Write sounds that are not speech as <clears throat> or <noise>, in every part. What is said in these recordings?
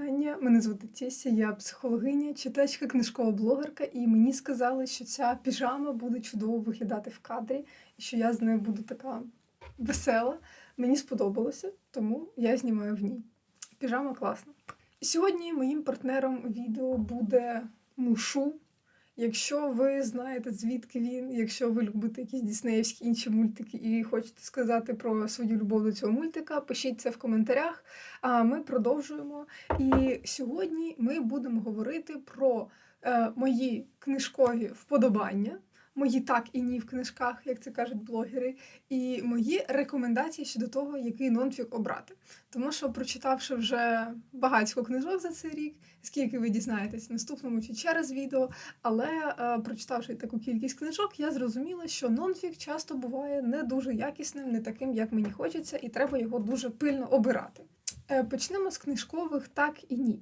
вітання. Мене звати Тєся, я психологиня, читачка, книжкова блогерка, і мені сказали, що ця піжама буде чудово виглядати в кадрі, і що я з нею буду така весела. Мені сподобалося, тому я знімаю в ній. Піжама класна. Сьогодні моїм партнером відео буде Мушу. Якщо ви знаєте, звідки він, якщо ви любите якісь діснеївські інші мультики і хочете сказати про свою любов до цього мультика, пишіть це в коментарях. А ми продовжуємо. І сьогодні ми будемо говорити про е, мої книжкові вподобання, мої так і ні в книжках, як це кажуть блогери, і мої рекомендації щодо того, який нонфік обрати. Тому що, прочитавши вже багатько книжок за цей рік, скільки ви дізнаєтесь в наступному чи через відео, але е, прочитавши таку кількість книжок, я зрозуміла, що нонфік часто буває не дуже якісним, не таким, як мені хочеться, і треба його дуже пильно обирати. Е, Почнемо з книжкових так і ні.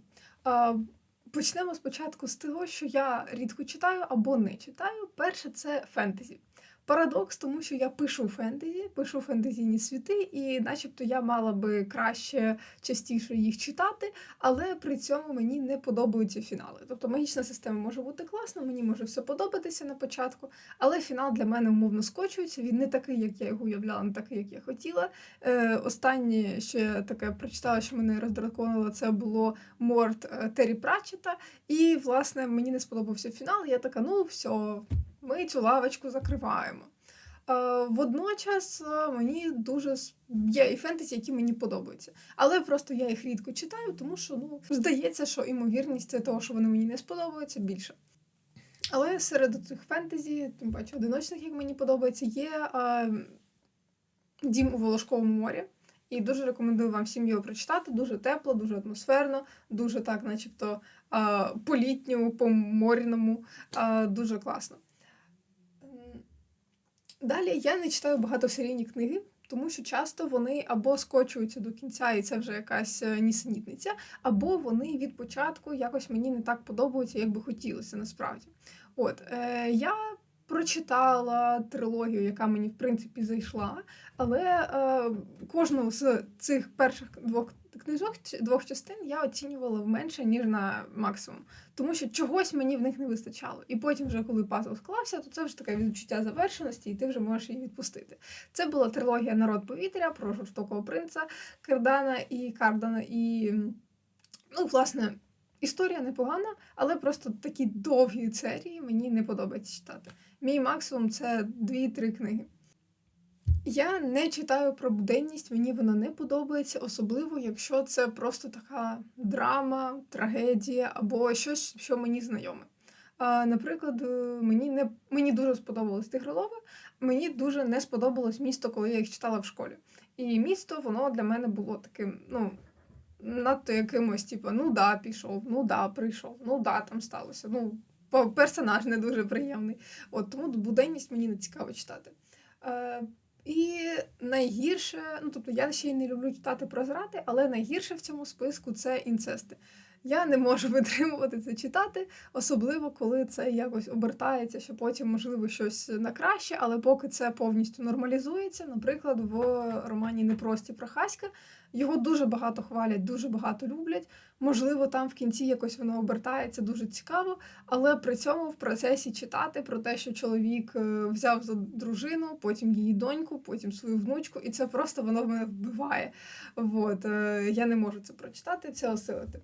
Почнемо спочатку з того, що я рідко читаю або не читаю. Перше це фентезі. Парадокс, тому що я пишу фентезі, пишу фентезійні світи, і начебто я мала би краще частіше їх читати, але при цьому мені не подобаються фінали. Тобто магічна система може бути класна, мені може все подобатися на початку, але фінал для мене умовно скочується. Він не такий, як я його уявляла, не такий, як я хотіла. Е, Останнє, що я таке прочитала, що мене роздраконило, це було Морт е, Террі Пратчета. І, власне, мені не сподобався фінал. Я така, ну все, ми цю лавочку закриваємо. Е, Водночас е, мені дуже є і фентезі, які мені подобаються. Але просто я їх рідко читаю, тому що ну, здається, що імовірність того, що вони мені не сподобаються, більше. Але серед цих фентезі, тим паче одиночних, як мені подобається, є е, Дім у Волошковому морі. І дуже рекомендую вам всім його прочитати. Дуже тепло, дуже атмосферно, дуже так, начебто, е, по-літньому, по-морному, е, дуже класно. Далі я не читаю багатосерійні книги, тому що часто вони або скочуються до кінця, і це вже якась е, нісенітниця, або вони від початку якось мені не так подобаються, як би хотілося насправді. От е, я прочитала трилогію, яка мені в принципі зайшла, але е, кожну з цих перших двох книжок, двох частин я оцінювала в менше, ніж на максимум. Тому що чогось мені в них не вистачало. І потім, вже коли пазл склався, то це вже таке відчуття завершеності, і ти вже можеш її відпустити. Це була трилогія Народ повітря про жорстокого принца Кердана і Кардана. І, ну, власне, історія непогана, але просто такі довгі серії мені не подобається читати. Мій максимум це 2-3 книги. Я не читаю про буденність, мені вона не подобається, особливо якщо це просто така драма, трагедія або щось, що мені знайоме. Наприклад, мені не мені дуже сподобалось тигролови, мені дуже не сподобалось місто, коли я їх читала в школі. І місто воно для мене було таким, ну, надто якимось, типу, ну да, пішов, ну да, прийшов, ну да, там сталося. Ну, персонаж не дуже приємний. От тому буденність мені не цікаво читати. Е, і найгірше, ну тобто я ще й не люблю читати про зради, але найгірше в цьому списку це інцести. Я не можу <laughs> витримувати це читати, особливо коли це якось обертається, що потім можливо щось на краще, але поки це повністю нормалізується, наприклад, в романі Непрості Прохаська його дуже багато хвалять, дуже багато люблять. Можливо, там в кінці якось воно обертається дуже цікаво, але при цьому в процесі читати про те, що чоловік е, взяв за дружину, потім її доньку, потім свою внучку, і це просто воно в мене вбиває. От, е, я не можу це прочитати, це осилити.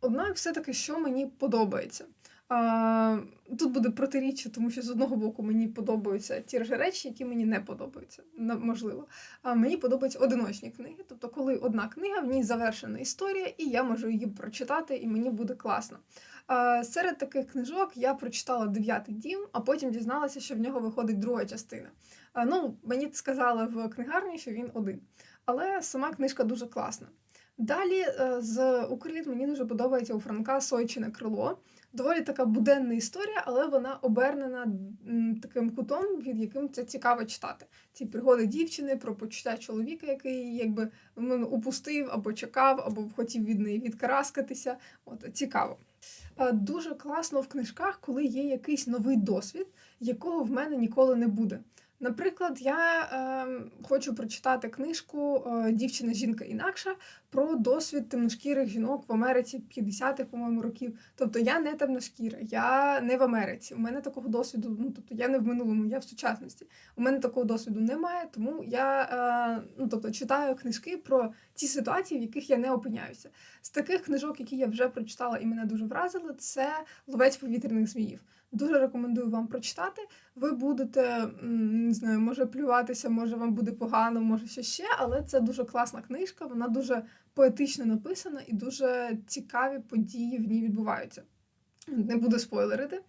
Однак, все-таки, що мені подобається. А, тут буде протиріччя, тому що з одного боку мені подобаються ті ж речі, які мені не подобаються, можливо. А мені подобаються одиночні книги, тобто, коли одна книга, в ній завершена історія, і я можу її прочитати, і мені буде класно. А, серед таких книжок я прочитала дев'ятий дім, а потім дізналася, що в нього виходить друга частина. А, ну, мені сказали в книгарні, що він один. Але сама книжка дуже класна. Далі е, з Укрліт мені дуже подобається у Франка Сойчине крило. Доволі така буденна історія, але вона обернена таким кутом, від яким це цікаво читати. Ці пригоди дівчини про почуття чоловіка, який якби упустив або чекав, або хотів від неї відкараскатися. От цікаво. Е, Дуже класно в книжках, коли є якийсь новий досвід, якого в мене ніколи не буде. Наприклад, я е, хочу прочитати книжку е, Дівчина жінка інакша про досвід темношкірих жінок в Америці 50-х, по-моєму, років. Тобто я не темношкіра, я не в Америці. У мене такого досвіду, ну тобто я не в минулому, я в сучасності. У мене такого досвіду немає, тому я е, ну, тобто, читаю книжки про ті ситуації, в яких я не опиняюся. З таких книжок, які я вже прочитала і мене дуже вразили, це Ловець повітряних зміїв. Дуже рекомендую вам прочитати. Ви будете не знаю, може плюватися, може вам буде погано, може ще ще, але це дуже класна книжка. Вона дуже поетично написана і дуже цікаві події в ній відбуваються. Не буду спойлерити.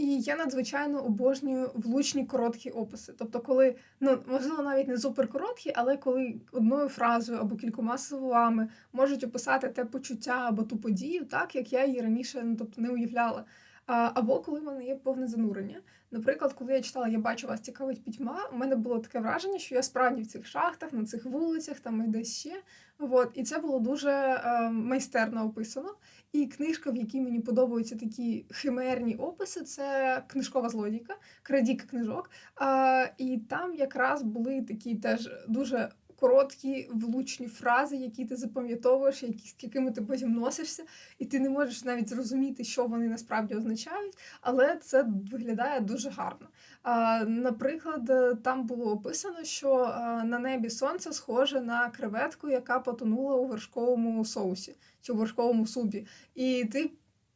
І я надзвичайно обожнюю влучні короткі описи. Тобто, коли, ну можливо, навіть не суперкороткі, але коли одною фразою або кількома словами можуть описати те почуття або ту подію, так як я її раніше ну, тобто, не уявляла. Або коли в мене є повне занурення. Наприклад, коли я читала Я бачу вас цікавить пітьма, у мене було таке враження, що я справді в цих шахтах, на цих вулицях, там і десь ще. От. І це було дуже е, майстерно описано. І книжка, в якій мені подобаються такі химерні описи, це книжкова злодійка, крадік книжок. А, І там якраз були такі теж дуже короткі, влучні фрази, які ти запам'ятовуєш, які, якими ти потім носишся, і ти не можеш навіть зрозуміти, що вони насправді означають, але це виглядає дуже гарно. А, Наприклад, там було описано, що а, на небі сонце схоже на креветку, яка потонула у вершковому соусі чи у вершковому супі. І ти.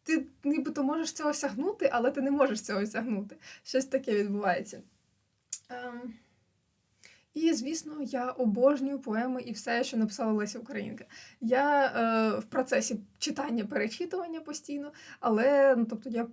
Ти нібито можеш цього осягнути, але ти не можеш цього осягнути. Щось таке відбувається. Ем... І, звісно, я обожнюю поеми і все, що написала Леся Українка. Я е, в процесі читання, перечитування постійно, але ну, тобто я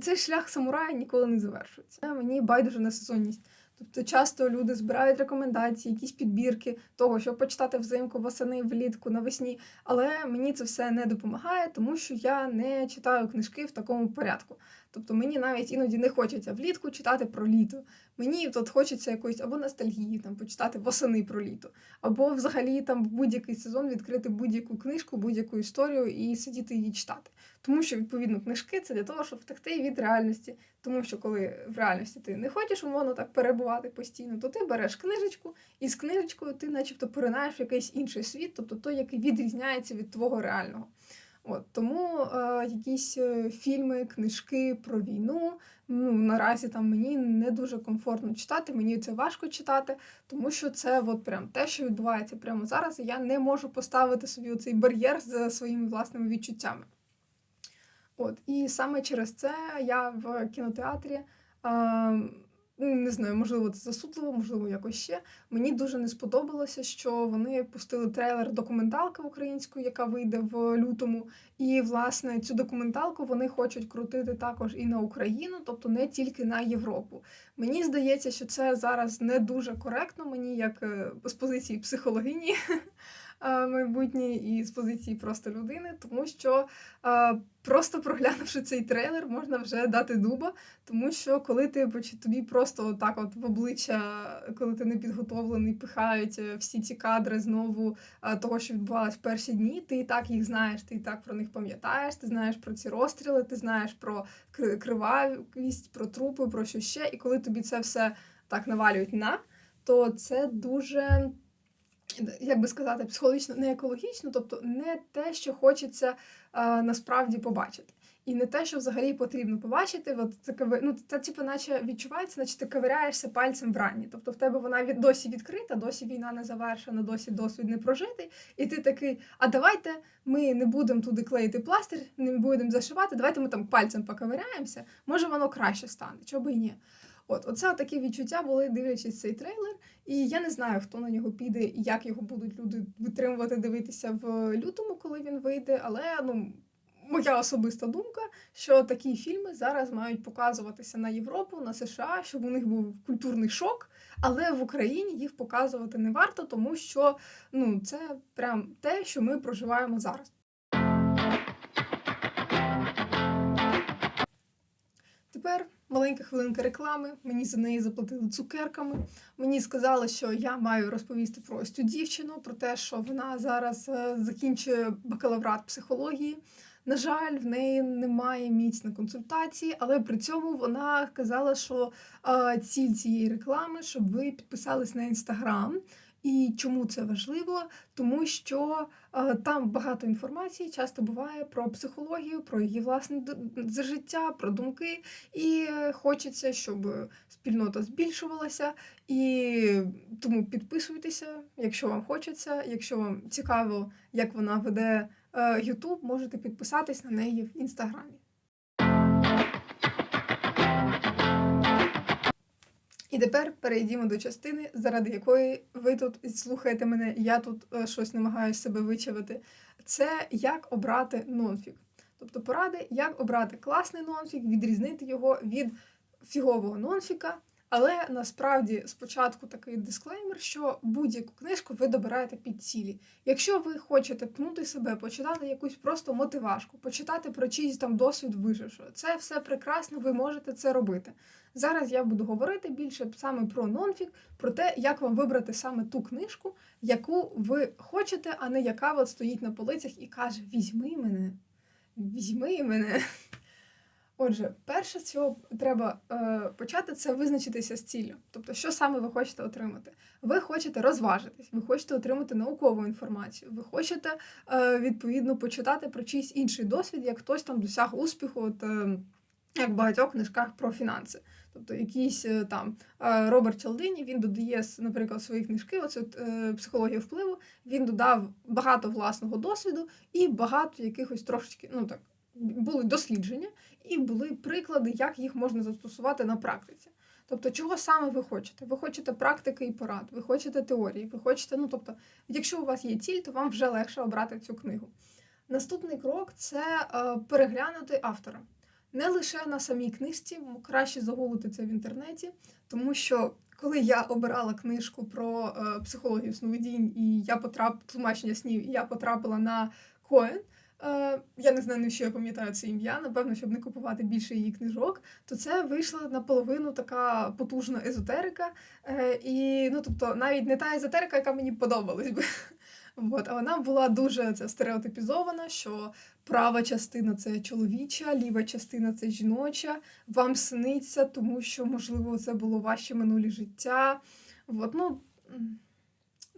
цей шлях самурая ніколи не завершується. Мені байдуже на сезонність. Тобто часто люди збирають рекомендації, якісь підбірки того, що почитати взимку, восени, влітку, навесні. Але мені це все не допомагає, тому що я не читаю книжки в такому порядку. Тобто мені навіть іноді не хочеться влітку читати про літо. Мені тут хочеться якоїсь або ностальгії, там почитати восени про літо, або взагалі там в будь-який сезон відкрити будь-яку книжку, будь-яку історію і сидіти її читати. Тому що, відповідно, книжки це для того, щоб втекти від реальності. Тому що коли в реальності ти не хочеш умовно так перебувати постійно, то ти береш книжечку, і з книжечкою ти, начебто, поринаєш в якийсь інший світ, тобто той, який відрізняється від твого реального. От Тому е, якісь е, фільми, книжки про війну. Ну, Наразі там мені не дуже комфортно читати, мені це важко читати, тому що це от прям те, що відбувається прямо зараз, і я не можу поставити собі цей бар'єр з своїми власними відчуттями. От, І саме через це я в кінотеатрі. Е, не знаю, можливо, це засудливо, можливо, якось ще. Мені дуже не сподобалося, що вони пустили трейлер документалки української, яка вийде в лютому. І, власне, цю документалку вони хочуть крутити також і на Україну, тобто не тільки на Європу. Мені здається, що це зараз не дуже коректно, мені як е, з позиції психологині. <laughs> майбутнє і з позиції просто людини, тому що просто проглянувши цей трейлер, можна вже дати дуба, тому що коли ти тобі просто так от в обличчя, коли ти не підготовлений, пихають е, всі ці кадри знову того, що відбувалось в перші дні, ти і так їх знаєш, ти і так про них пам'ятаєш, ти знаєш про ці розстріли, ти знаєш про кривавість, про трупи, про що ще. І коли тобі це все так навалюють на, то це дуже як би сказати, психологічно не екологічно, тобто не те, що хочеться а, насправді побачити. І не те, що взагалі потрібно побачити, от це ну, це типу, наче відчувається, наче ти ковиряєшся пальцем в ранні. Тобто в тебе вона від досі відкрита, досі війна не завершена, досі досвід не прожитий. І ти такий, а давайте ми не будемо туди клеїти пластир, не будемо зашивати, давайте ми там пальцем поковиряємося, може воно краще стане, чого би і ні. От, оце такі відчуття були, дивлячись цей трейлер. І я не знаю, хто на нього піде і як його будуть люди витримувати, дивитися в лютому, коли він вийде. Але ну. Моя особиста думка, що такі фільми зараз мають показуватися на Європу, на США, щоб у них був культурний шок, але в Україні їх показувати не варто, тому що ну це прям те, що ми проживаємо зараз. Тепер маленька хвилинка реклами. Мені за неї заплатили цукерками. Мені сказали, що я маю розповісти про ось цю дівчину, про те, що вона зараз е, закінчує бакалаврат психології. На жаль, в неї немає місць на консультації, але при цьому вона казала, що е, ціль цієї реклами, щоб ви підписались на інстаграм І чому це важливо? Тому що е, там багато інформації часто буває про психологію, про її власне д- життя, про думки. І хочеться, щоб спільнота збільшувалася. І тому підписуйтеся, якщо вам хочеться. Якщо вам цікаво, як вона веде е, YouTube, можете підписатись на неї в інстаграмі. І тепер перейдімо до частини, заради якої ви тут слухаєте мене, я тут е, щось намагаюся себе вичавити. Це як обрати нонфік. Тобто поради, як обрати класний нонфік, відрізнити його від фігового нонфіка. Але насправді спочатку такий дисклеймер, що будь-яку книжку ви добираєте під цілі. Якщо ви хочете пнути себе, почитати якусь просто мотивашку, почитати про чийсь там досвід вижившого, це все прекрасно, ви можете це робити. Зараз я буду говорити більше саме про нонфік, про те, як вам вибрати саме ту книжку, яку ви хочете, а не яка от стоїть на полицях і каже: Візьми мене, візьми мене. Отже, перше, з чого треба е, почати, це визначитися з ціллю. Тобто, що саме ви хочете отримати? Ви хочете розважитись, ви хочете отримати наукову інформацію, ви хочете е, відповідно почитати про чийсь інший досвід, як хтось там досяг успіху, от, е, як в багатьох книжках про фінанси. Тобто якийсь е, там е, Роберт Чалдині, він додає, наприклад, свої книжки, оце от, психологія впливу, він додав багато власного досвіду і багато якихось трошечки, ну так, були дослідження і були приклади, як їх можна застосувати на практиці. Тобто, чого саме ви хочете? Ви хочете практики і порад, ви хочете теорії, ви хочете, ну тобто, якщо у вас є ціль, то вам вже легше обрати цю книгу. Наступний крок це е, переглянути автора. Не лише на самій книжці, краще загуглити це в інтернеті, тому що коли я обирала книжку про е, психологію сновидінь і я потрапила тлумачення снів, і я потрапила на Коен. Е, я не знаю, що я пам'ятаю це ім'я, напевно, щоб не купувати більше її книжок, то це вийшла наполовину така потужна езотерика. Е, і ну, тобто, навіть не та езотерика, яка мені подобалась би. <laughs> От, а вона була дуже це стереотипізована, що права частина це чоловіча, ліва частина це жіноча. Вам сниться, тому що, можливо, це було ваше минуле життя. От, ну,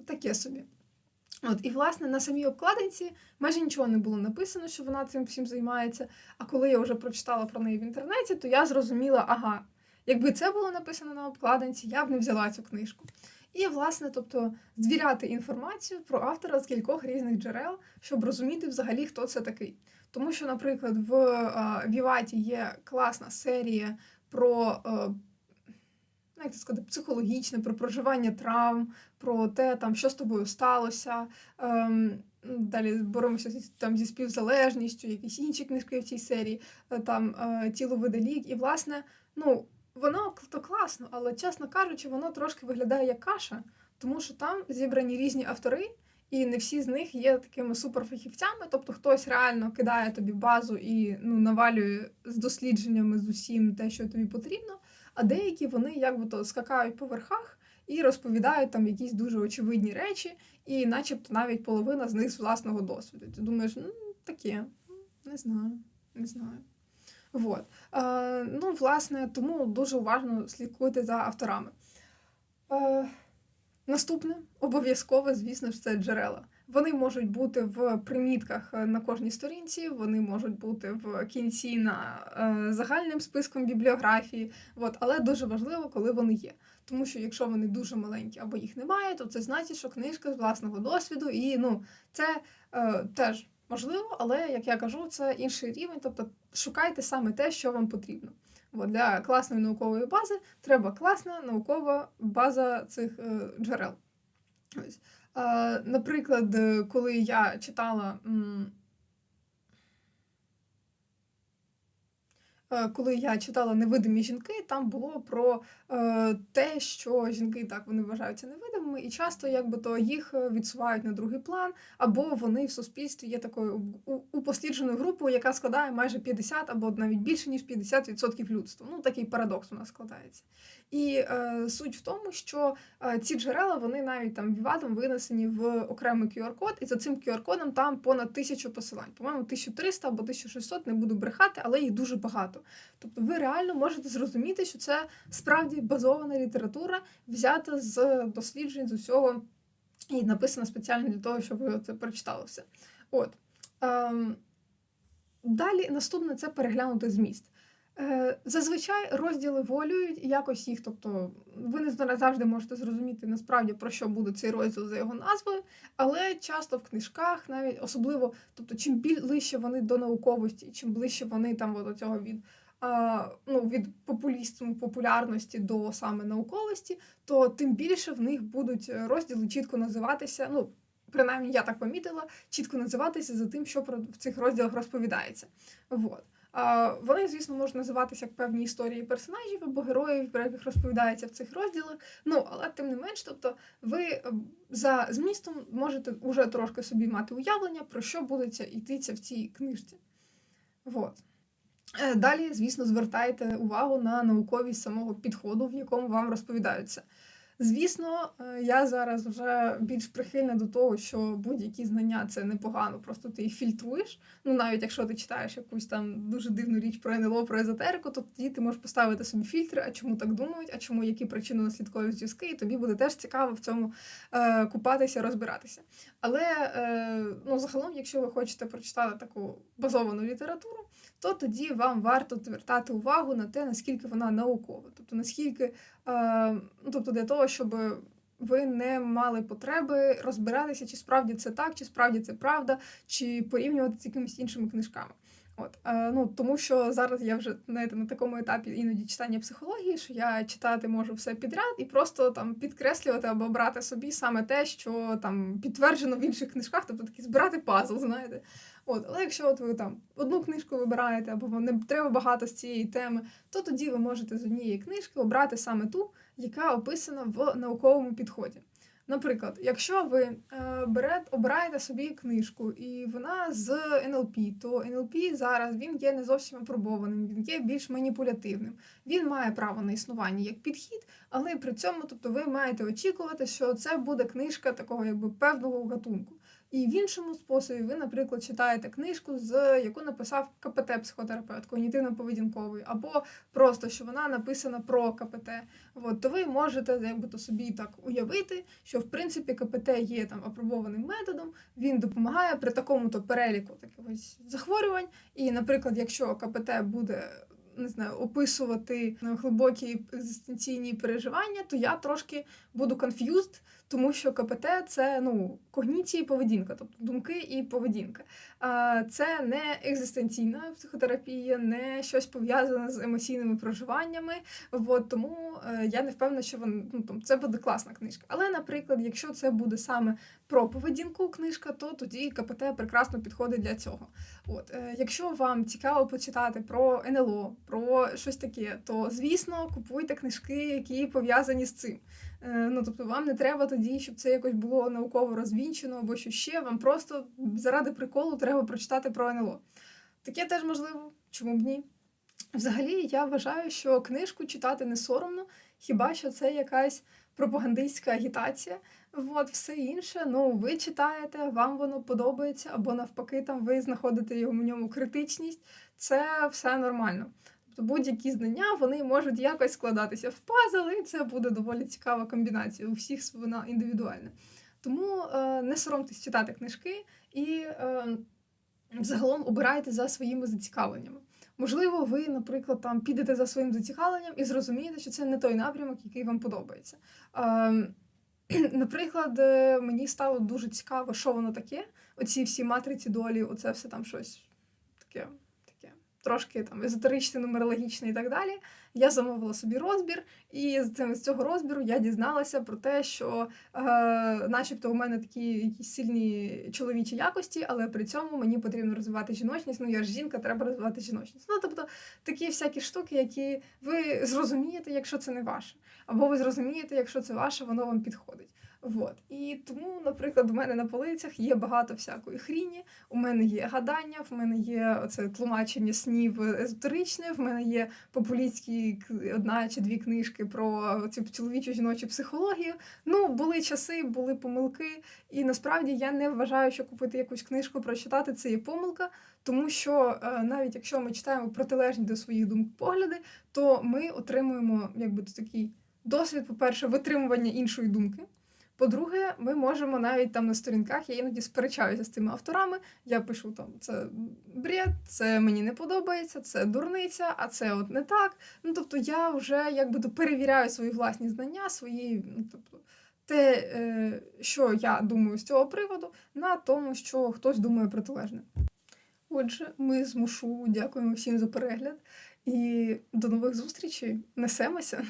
таке собі. От, і, власне, на самій обкладинці майже нічого не було написано, що вона цим всім займається. А коли я вже прочитала про неї в інтернеті, то я зрозуміла, ага, якби це було написано на обкладинці, я б не взяла цю книжку. І, власне, тобто, звіряти інформацію про автора з кількох різних джерел, щоб розуміти взагалі, хто це такий. Тому що, наприклад, в Віваті є класна серія про. Як це сказати, психологічне, про проживання травм, про те, там, що з тобою сталося. Ем, далі боремося там, зі співзалежністю, якісь інші книжки в цій серії, е, там е, тіло веде лік. І, власне, ну, воно то класно, але, чесно кажучи, воно трошки виглядає як каша, тому що там зібрані різні автори. І не всі з них є такими суперфахівцями, тобто хтось реально кидає тобі базу і ну, навалює з дослідженнями з усім те, що тобі потрібно, а деякі вони якби то скакають по верхах і розповідають там якісь дуже очевидні речі, і начебто навіть половина з них з власного досвіду. Ти думаєш, ну таке, не знаю, не знаю. Вот. Е, ну, власне, тому дуже уважно слідкуйте за авторами. Е, наступне, обов'язково, звісно ж, це джерела. Вони можуть бути в примітках е, на кожній сторінці, вони можуть бути в кінці на е, загальним списком бібліографії. От, але дуже важливо, коли вони є. Тому що якщо вони дуже маленькі або їх немає, то це значить, що книжка з власного досвіду, і ну, це е, теж можливо, але як я кажу, це інший рівень. Тобто шукайте саме те, що вам потрібно. От, для класної наукової бази треба класна наукова база цих е, джерел. Ось. Е, наприклад, е, коли я читала. е, Коли я читала невидимі жінки, там було про те, що жінки так вони вважаються невидимими, і часто якби то їх е, відсувають на другий план, або вони в суспільстві є такою упослідженою групою, яка складає майже 50 або навіть більше ніж 50% людства. Ну такий парадокс у нас складається. І е, суть в тому, що е, ці джерела вони навіть там віватом винесені в окремий QR-код, і за цим QR-кодом там понад тисячу посилань. По-моєму, 1300 або 1600, не буду брехати, але їх дуже багато. Тобто ви реально можете зрозуміти, що це справді базована література, взята з досліджень з усього і написана спеціально для того, щоб ви це прочитали все. От. Ем, далі наступне це переглянути зміст. Е, Зазвичай розділи волюють якось їх, тобто ви не завжди можете зрозуміти насправді про що буде цей розділ за його назвою, але часто в книжках, навіть особливо, тобто, чим ближче вони до науковості, чим ближче вони там от цього від. А, Ну, від популізму, популярності до саме науковості, то тим більше в них будуть розділи чітко називатися. Ну, принаймні, я так помітила, чітко називатися за тим, що в цих розділах розповідається. Вот. Вони, звісно, можуть називатися як певні історії персонажів або героїв, про яких розповідається в цих розділах. Ну, але тим не менш, тобто, ви е, за змістом можете вже трошки собі мати уявлення, про що буде йтися в цій книжці. Вот. Е, Далі, звісно, звертайте увагу на науковість самого підходу, в якому вам розповідаються. Звісно, е, я зараз вже більш прихильна до того, що будь-які знання це непогано, просто ти їх фільтруєш. Ну, навіть якщо ти читаєш якусь там дуже дивну річ про НЛО, про езотерику, то тоді ти можеш поставити собі фільтри, а чому так думають, а чому які причини наслідкові зв'язки, і тобі буде теж цікаво в цьому е, купатися, розбиратися. Але е, ну, загалом, якщо ви хочете прочитати таку базовану літературу, то тоді вам варто звертати увагу на те, наскільки вона наукова, тобто наскільки, тобто для того, щоб ви не мали потреби розбиратися, чи справді це так, чи справді це правда, чи порівнювати з якимись іншими книжками. От, е, ну Тому що зараз я вже знаєте, на такому етапі іноді читання психології, що я читати можу все підряд і просто там підкреслювати або брати собі саме те, що там підтверджено в інших книжках, тобто такі збирати пазл, знаєте. От, Але якщо от ви там одну книжку вибираєте, або вам не треба багато з цієї теми, то тоді ви можете з однієї книжки обрати саме ту, яка описана в науковому підході. Наприклад, якщо ви е, берете, обираєте собі книжку, і вона з НЛП, то НЛП зараз він є не зовсім апробованим, він є більш маніпулятивним. Він має право на існування як підхід, але при цьому, тобто, ви маєте очікувати, що це буде книжка такого якби певного гатунку. І в іншому способі ви, наприклад, читаєте книжку, з яку написав КПТ-психотерапевт, когнітивно-поведінковий, або просто що вона написана про КПТ. От, то ви можете якби то собі так уявити, що в принципі КПТ є там апробованим методом, він допомагає при такому-то переліку таких захворювань. І, наприклад, якщо КПТ буде не знаю, описувати глибокі екзистенційні переживання, то я трошки буду confused, тому що КПТ це ну, когніція поведінка, тобто думки і поведінка. Це не екзистенційна психотерапія, не щось пов'язане з емоційними проживаннями. От, тому е, я не впевнена, що вон, ну, там, це буде класна книжка. Але, наприклад, якщо це буде саме про поведінку книжка, то тоді КПТ прекрасно підходить для цього. От, е, Якщо вам цікаво почитати про НЛО, про щось таке, то звісно купуйте книжки, які пов'язані з цим. Е, ну тобто, вам не треба тоді, щоб це якось було науково розвінчено або що ще. Вам просто заради приколу треба прочитати про НЛО. Таке теж можливо, чому б ні? Взагалі, я вважаю, що книжку читати не соромно, хіба що це якась пропагандистська агітація. От, все інше, ну ви читаєте, вам воно подобається, або навпаки, там ви знаходите в ньому критичність. Це все нормально. Тобто будь-які знання вони можуть якось складатися в пазл, і це буде доволі цікава комбінація. У всіх вона індивідуальна. Тому е, не соромтесь читати книжки і е, загалом обирайте за своїми зацікавленнями. Можливо, ви, наприклад, там підете за своїм зацікавленням і зрозумієте, що це не той напрямок, який вам подобається. Е, <clears throat> Наприклад, е, мені стало дуже цікаво, що воно таке. Оці всі матриці долі, оце все там щось таке трошки там езотеричний, нумерологічний і так далі. Я замовила собі розбір, і з цього розбіру я дізналася про те, що, е, начебто, у мене такі якісь сильні чоловічі якості, але при цьому мені потрібно розвивати жіночність. Ну я ж жінка, треба розвивати жіночність. Ну тобто такі всякі штуки, які ви зрозумієте, якщо це не ваше, або ви зрозумієте, якщо це ваше, воно вам підходить. Вот. І тому, наприклад, у мене на полицях є багато всякої хріні. У мене є гадання, в мене є оце тлумачення снів езотеричне, в мене є популістські одна чи дві книжки про цю чоловічу жіночу психологію. Ну, були часи, були помилки, і насправді я не вважаю, що купити якусь книжку прочитати це є помилка, тому що е, навіть якщо ми читаємо протилежні до своїх думок погляди, то ми отримуємо якби такий досвід, по-перше, витримування іншої думки. По-друге, ми можемо навіть там на сторінках, я іноді сперечаюся з тими авторами. Я пишу там це бред, це мені не подобається, це дурниця, а це от не так. Ну тобто я вже якби перевіряю свої власні знання, свої, ну тобто. Те, е, що я думаю з цього приводу, на тому, що хтось думає протилежне. Отже, ми з Мушу дякуємо всім за перегляд і до нових зустрічей. Несемося!